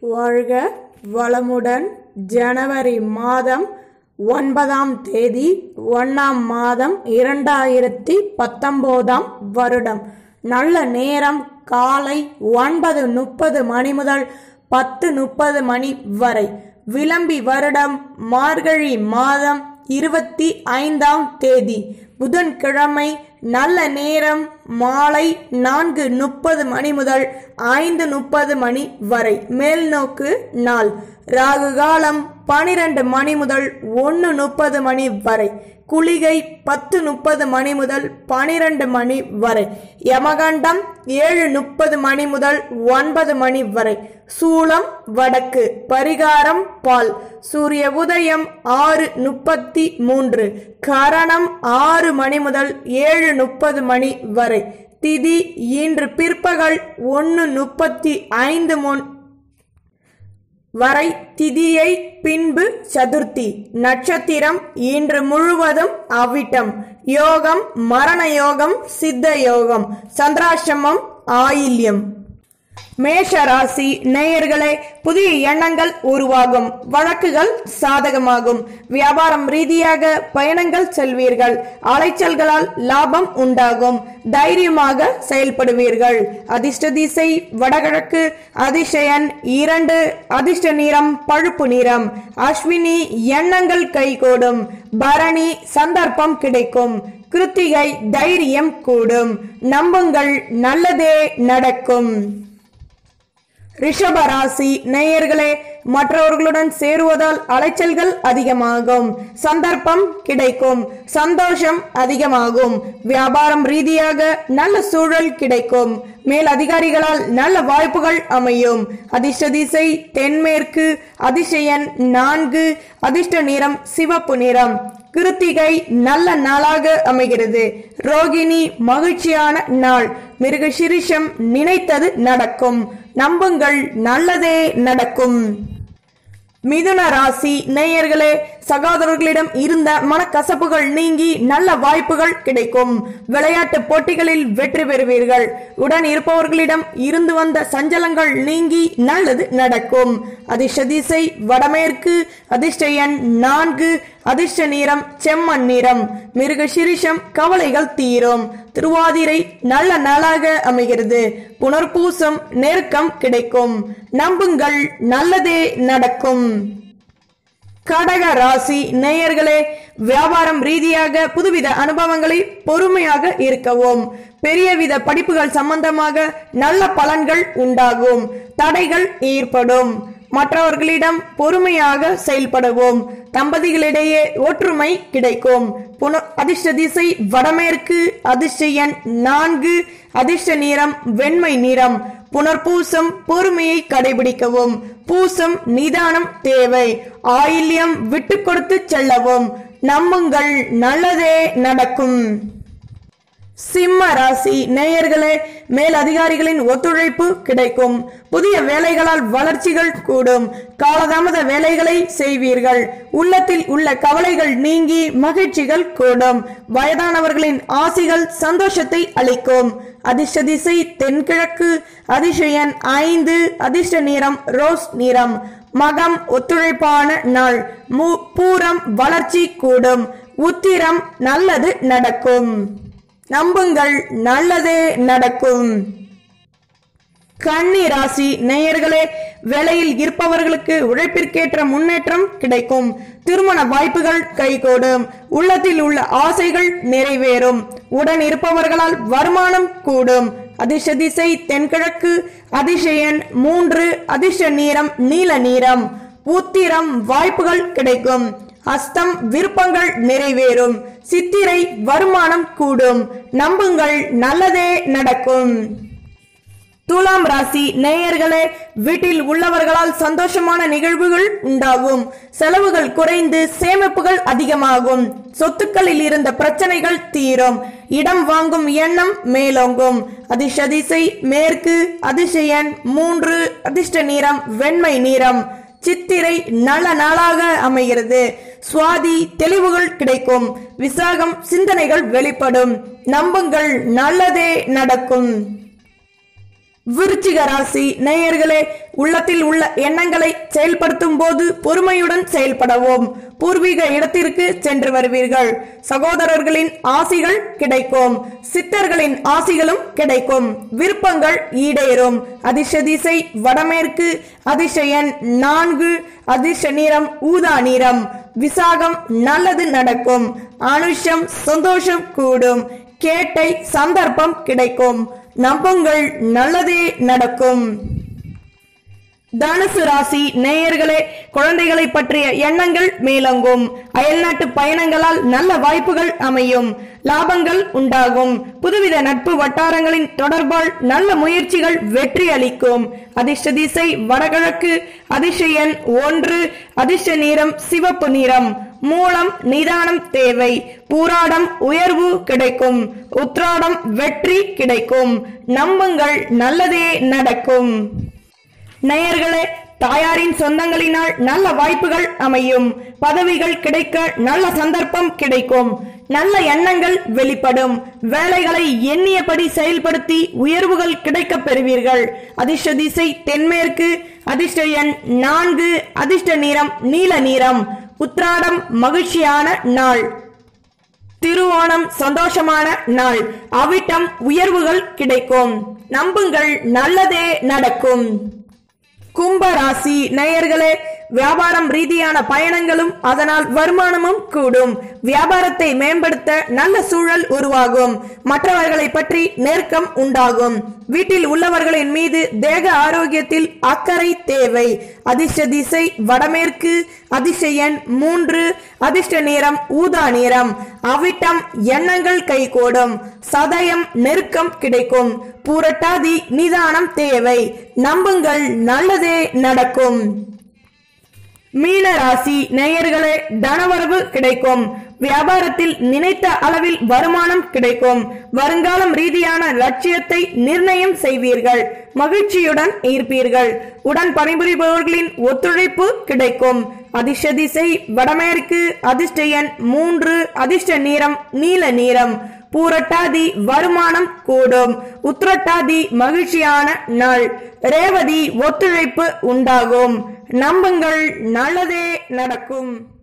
வாழ்க வளமுடன். ஜனவரி மாதம் ஒன்பதாம் தேதி ஒன்றாம் மாதம் இரண்டாயிரத்தி பத்தொம்போதாம் வருடம். நல்ல நேரம் காலை ஒன்பது முப்பது மணி முதல் பத்து முப்பது மணி வரை. விளம்பி வருடம் மார்கழி மாதம் இருபத்தி ஐந்தாம் தேதி. புதன்கிழமை நல்ல நேரம் மாலை நான்கு முப்பது மணி முதல் ஐந்து முப்பது மணி வரை. மேல்நோக்கு நாள். ராகு காலம் பனிரெண்டு மணி முதல் ஒன்று முப்பது மணி வரை. குளிகை பத்து முப்பது மணி முதல் பனிரெண்டு மணி வரை. யமகண்டம் ஏழு முப்பது மணி முதல் ஒன்பது மணி வரை. சூளம் வடக்கு. பரிகாரம் பால். சூரிய உதயம் ஆறு முப்பத்தி மூன்று. கரணம் ஆறு மணி முதல் ஏழு முப்பது மணி வரை. திதி இன்று பிற்பகல் ஒன்று முப்பத்தி ஐந்து முன் வரை திதியை பின்பு சதுர்த்தி. நட்சத்திரம் இன்று முழுவதும் அவ்விட்டம் யோகம் மரண யோகம் சித்த யோகம். சந்திராசிரமம் ஆயில்யம். மேஷ ராசி நேயர்களே புதிய எண்ணங்கள் உருவாகும். வழக்குகள் சாதகமாகும். வியாபாரம் ரீதியாக பயணங்கள் செல்வீர்கள். அலைச்சல்களால் லாபம் உண்டாகும். தைரியமாக செயல்படுவீர்கள். அதிர்ஷ்ட திசை வடகிழக்கு அதிசயன் இரண்டு அதிர்ஷ்ட நிறம் பழுப்பு நிறம். அஸ்வினி எண்ணங்கள் கைகூடும். பரணி சந்தர்ப்பம் கிடைக்கும். கிருத்திகை தைரியம் கூடும். நம்புங்கள் நல்லதே நடக்கும். ரிஷபராசி நேயர்களே மற்றவர்களுடன் சேருவதால் அலைச்சல்கள் அதிகமாகும். சந்தர்ப்பம் கிடைக்கும். சந்தோஷம் அதிகமாகும். வியாபாரம் ரீதியாக நல்ல சூழல் கிடைக்கும். மேல் அதிகாரிகளால் நல்ல வாய்ப்புகள் அமையும். அதிர்ஷ்ட திசை தென்மேற்கு அதிசயன் நான்கு அதிர்ஷ்ட நிறம் சிவப்பு நிறம். கிருத்திகை நல்ல நாளாக அமைகிறது. ரோகிணி மகிழ்ச்சியான நாள். மிருக சிரிஷம் நினைத்தது நடக்கும். நம்புங்கள் நல்லதே நடக்கும். மிதுன ராசி நேயர்களே சகோதரர்களிடம் இருந்த மனக்கசப்புகள் நீங்கி நல்ல வாய்ப்புகள் கிடைக்கும். விளையாட்டு போட்டிகளில் வெற்றி பெறுவீர்கள். உடன் இருப்பவர்களிடம் இருந்து வந்த சஞ்சலங்கள் நீங்கி நல்லது நடக்கும். அதிர்ஷ்ட வடமேற்கு அதிர்ஷ்ட எண் நான்கு அதிர்ஷ்ட நீரம் செம்மண் நீரம் மிருக சிரிஷம் கவலைகள் தீரும். திருவாதிரை நல்ல நாளாக அமைகிறது. புனர்பூசம் நெருக்கம் கிடைக்கும். நம்புங்கள் நல்லதே நடக்கும். கடக ராசி நேயர்களே வியாபாரம் ரீதியாக புதுவித அனுபவங்களை பொறுமையாக இருக்கவும் பெரியவித படிப்புகள் சம்பந்தமாக நல்ல பலன்கள் உண்டாகும். தடைகள் ஏற்படும். மற்றவர்களிடம் பொறுமையாக செயல்படுவோம். தம்பதிகளிடையே ஒற்றுமை கிடைக்கும். புன அதிர்ஷ்ட திசை வடமேற்கு அதிர்ஷ்ட எண் நான்கு அதிர்ஷ்ட நிறம் வெண்மை நிறம். புனர்பூசம் பொறுமையை கடைபிடிக்கவும். பூசம் நிதானம் தேவை. ஆயில்யம் விட்டு கொடுத்து செல்லவும். நம்புங்கள் நல்லதே நடக்கும். சிம்ம ராசி நேயர்களே மேல் அதிகாரிகளின் ஒத்துழைப்பு கிடைக்கும். புதிய வேலைகளால் வளர்ச்சிகள் கூடும். காலதாமத வேலைகளை செய்வீர்கள். உள்ளத்தில் உள்ள கவலைகள் நீங்கி மகிழ்ச்சிகள் கூடும். வயதானவர்களின் ஆசிகள் சந்தோஷத்தை அளிக்கும். அதிர்ஷ்ட திசை தென்கிழக்கு அதிசயன் ஐந்து அதிர்ஷ்ட நிறம் ரோஸ் நிறம். மகம் ஒத்துழைப்பான நாள். பூரம் வளர்ச்சி கூடும். உத்திரம் நல்லது நடக்கும். நம்புங்கள் நல்லதே நடக்கும். கன்னி ராசி நேயர்களே வேலையில் இருப்பவர்களுக்கு உழைப்பிற்கேற்ற முன்னேற்றம் கிடைக்கும். திருமண வாய்ப்புகள் கைகூடும். உள்ளத்தில் உள்ள ஆசைகள் நிறைவேறும். உடன் இருப்பவர்களால் வருமானம் கூடும். அதிர்ஷ திசை தென்கிழக்கு அதிசயன் மூன்று அதிர்ஷ நீரம் நீல நீரம். உத்திரம் வாய்ப்புகள் கிடைக்கும். அஸ்தம் விருப்பங்கள் நிறைவேறும். சித்திரை வருமானம் கூடும். நம்புங்கள் நல்லதே நடக்கும். துலாம் ராசி நேயர்களே வீட்டில் உள்ளவர்களால் சந்தோஷமான நிகழ்வுகள் உண்டாகும். செலவுகள் குறைந்து சேமிப்புகள் அதிகமாகும். சொத்துக்களில் இருந்த பிரச்சனைகள் தீரும். இடம் வாங்கும் எண்ணம் மேலோங்கும். அதிர்ஷதிசை மேற்கு அதிசயன் மூன்று அதிர்ஷ்ட நிறம் வெண்மை நிறம். சித்திரை நல்ல நாளாக அமைகிறது. சுவாதி தெளிவுகள் கிடைக்கும். விசாகம் சிந்தனைகள் வெளிப்படும். நம்புங்கள் நல்லதே நடக்கும். விருச்சிக ராசி நேயர்களே உள்ளத்தில் உள்ள எண்ணங்களை செயல்படுத்தும் போது பொறுமையுடன் செயல்படவும். பூர்வீக இடத்திற்கு சென்று வருவீர்கள். சகோதரர்களின் ஆசிகள் கிடைக்கும். சித்தர்களின் ஆசிகளும் கிடைக்கும். விருப்பங்கள் ஈடேறும். அதிர்ஷ திசை வடமேற்கு அதிசயன் நான்கு அதிர்ஷ நிறம் ஊதா நிறம். விசாகம் நல்லது நடக்கும். அனுஷம் சந்தோஷம் கூடும். கேட்டை சந்தர்ப்பம் கிடைக்கும். நம்புங்கள் நல்லதே நடக்கும். தனுசு ராசி நேயர்களே குழந்தைகளை பற்றிய எண்ணங்கள் மேலோங்கும். அயல்நாட்டு பயணங்களால் நல்ல வாய்ப்புகள் அமையும். லாபங்கள் உண்டாகும். புதுவித நட்பு வட்டாரங்களின் தொடர்பால் நல்ல முயற்சிகள் வெற்றி அளிக்கும். அதிர்ஷ்ட திசை வடகிழக்கு அதிர்ஷ்ட எண் ஒன்று அதிர்ஷ்ட நிறம் சிவப்பு நிறம். மூலம் நிதானம் தேவை. பூராடம் உயர்வு கிடைக்கும். உத்ராடம் வெற்றி கிடைக்கும். நம்புங்கள் நல்லதே நடக்கும். நேயர்களே தாயாரின் சொந்தங்களினால் நல்ல வாய்ப்புகள் அமையும். பதவிகள் கிடைக்க நல்ல சந்தர்ப்பம் கிடைக்கும். நல்ல எண்ணங்கள் வெளிப்படும். வேலைகளை எண்ணியபடி செயல்படுத்தி உயர்வுகள் கிடைக்க பெறுவீர்கள். அதிர்ஷ்ட திசை தென்மேற்கு அதிர்ஷ்ட எண் நான்கு அதிர்ஷ்ட நிறம் நீல நிறம். உத்ராடம் மகிழ்ச்சியான நாள். திருவோணம் சந்தோஷமான நாள். அவிட்டம் உயர்வுகள் கிடைக்கும். நம்புங்கள் நல்லதே நடக்கும். கும்ப ராசி நேயர்களே வியாபாரம் ரீதியான பயணங்களும் அதனால் வருமானமும் கூடும். வியாபாரத்தை மேம்படுத்த நல்ல சூழல் உருவாகும். மற்றவர்களை பற்றி நெருக்கம் உண்டாகும். வீட்டில் உள்ளவர்களின் மீது தேக ஆரோக்கியத்தில் அக்கறை தேவை. அதிர்ஷ்ட திசை வடமேற்கு அதிர்ஷ்ட எண் மூன்று அதிர்ஷ்ட நிறம் ஊதா நிறம். அவிட்டம் எண்ணங்கள் கைகூடும். சதயம் நெருக்கம் கிடைக்கும். பூரட்டாதி நிதானம் தேவை. நம்புங்கள் நல்லதே நடக்கும். மீன ராசி நேயர்களே தனவரவு கிடைக்கும். வியாபாரத்தில் நினைத்த அளவில் வருமானம் கிடைக்கும். வருங்காலம் ரீதியான லட்சியத்தை நிர்ணயம் செய்வீர்கள். மகிழ்ச்சியுடன் ஈர்ப்பீர்கள் உடன் பணிபுரிபவர்களின் ஒத்துழைப்பு கிடைக்கும். அதிர்ஷ்ட திசை வடமேற்கு அதிர்ஷ்ட எண் மூன்று அதிர்ஷ்ட நீரம் நீல நீரம் பூரட்டாதி வருமானம் கூடும். உத்திரட்டாதி மகிழ்ச்சியான நாள். ரேவதி ஒத்துழைப்பு உண்டாகும். நம்புங்கள் நல்லதே நடக்கும்.